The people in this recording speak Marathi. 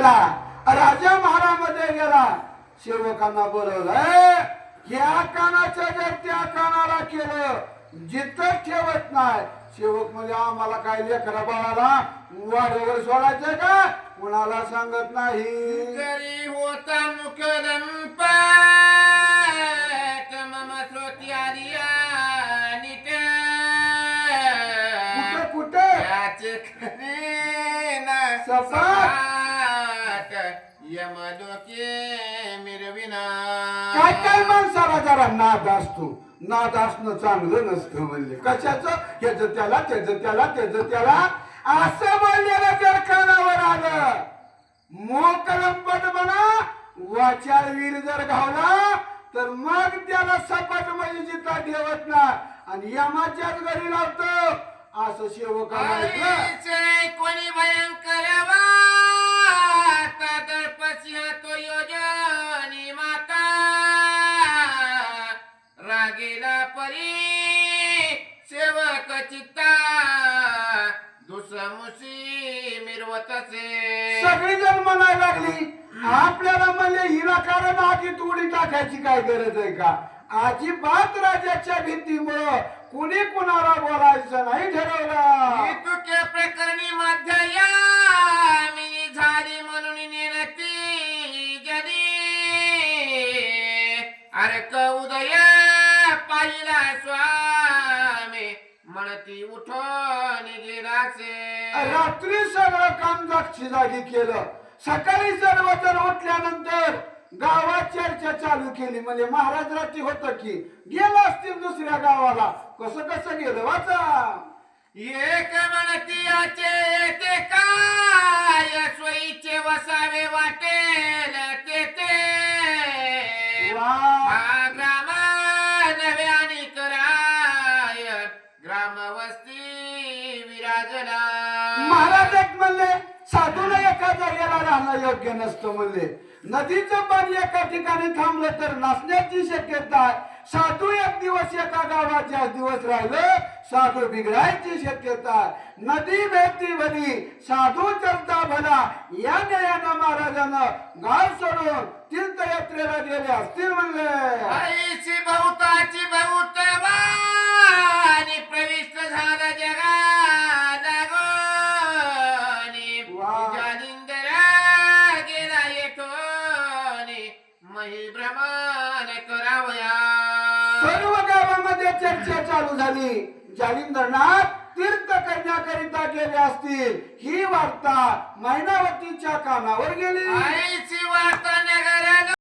गेला. राजा महारामध्ये गेला. सेवकांना बोलवलं "ए, ह्या कानाचं जर त्या कानाला केलं जिथं ठेवत नाही. सेवक म्हणजे आम्हाला काय लेकरा बाळाला वाड्यावर सोडायचं का? कुणाला सांगत नाही. जरी होता आर्या कुठं कुठं? सपाट. यमलोके मिरविना। काय काय माणसाला जरा नाद असतो? नाद असणं चांगलं नसतं म्हणले. कशाचं? ह्याचं त्याला त्याचं त्याला त्याचं त्याला. असं बोललेलं जर कानावर आलं. मोकलंपट म्हणा वाचाळ वीर जर घावला तर मग त्याला सपाट म्हणजे जिता ठेवत ना आणि यमाच्याच घरी लावतो. असं सेवकाला चित्ता दुसमुशी मिरवतसे सगळी जण म्हणायला लागली आपल्याला म्हणले हिला कारण आगीत उडी टाकायची काय गरज आहे का? अजिबात राजाच्या भीतीमुळं कुणी कुणाला बोलायचं नाही ठरवलं. तुके प्रकरणी मध्ययामिनी झाली म्हणून नेनती जनी अर्क म्हणती उठून गेलासे रात्री सगळं काम जागची जागी केलं. सकाळी सर्वजण उठल्यानंतर गावात चर्चा चालू केली. म्हणजे महाराज रात्री होत की गेलं असतील दुसऱ्या गावाला. कसं कसं गेलं वाचा. एक म्हणती याचे ते काय? सोयीचे वसावे वाटेल ते ते वा. हा ग्राम महाराज एक म्हणले साधूला एका जागेला राहणं योग्य नसतं म्हणले. नदीचं पाणी एका ठिकाणी थांबलं तर नसण्याची शक्यता आहे. साधू एक दिवस एका गावाच्या दिवस राहिलं साधू बिघडायची शक्यता नदी भेटती भली साधू चलता भला या न्यायानं महाराजानं गाव सोडून तीर्थयात्रेला गेले असतील म्हणले. भ्रमण करावया. सर्व गावामध्ये चर्चा चालू झाली. जालिंदरनाथ तीर्थ करण्याकरिता गेले असतील. ही वार्ता मैनावतीच्या कानावर गेली. आईची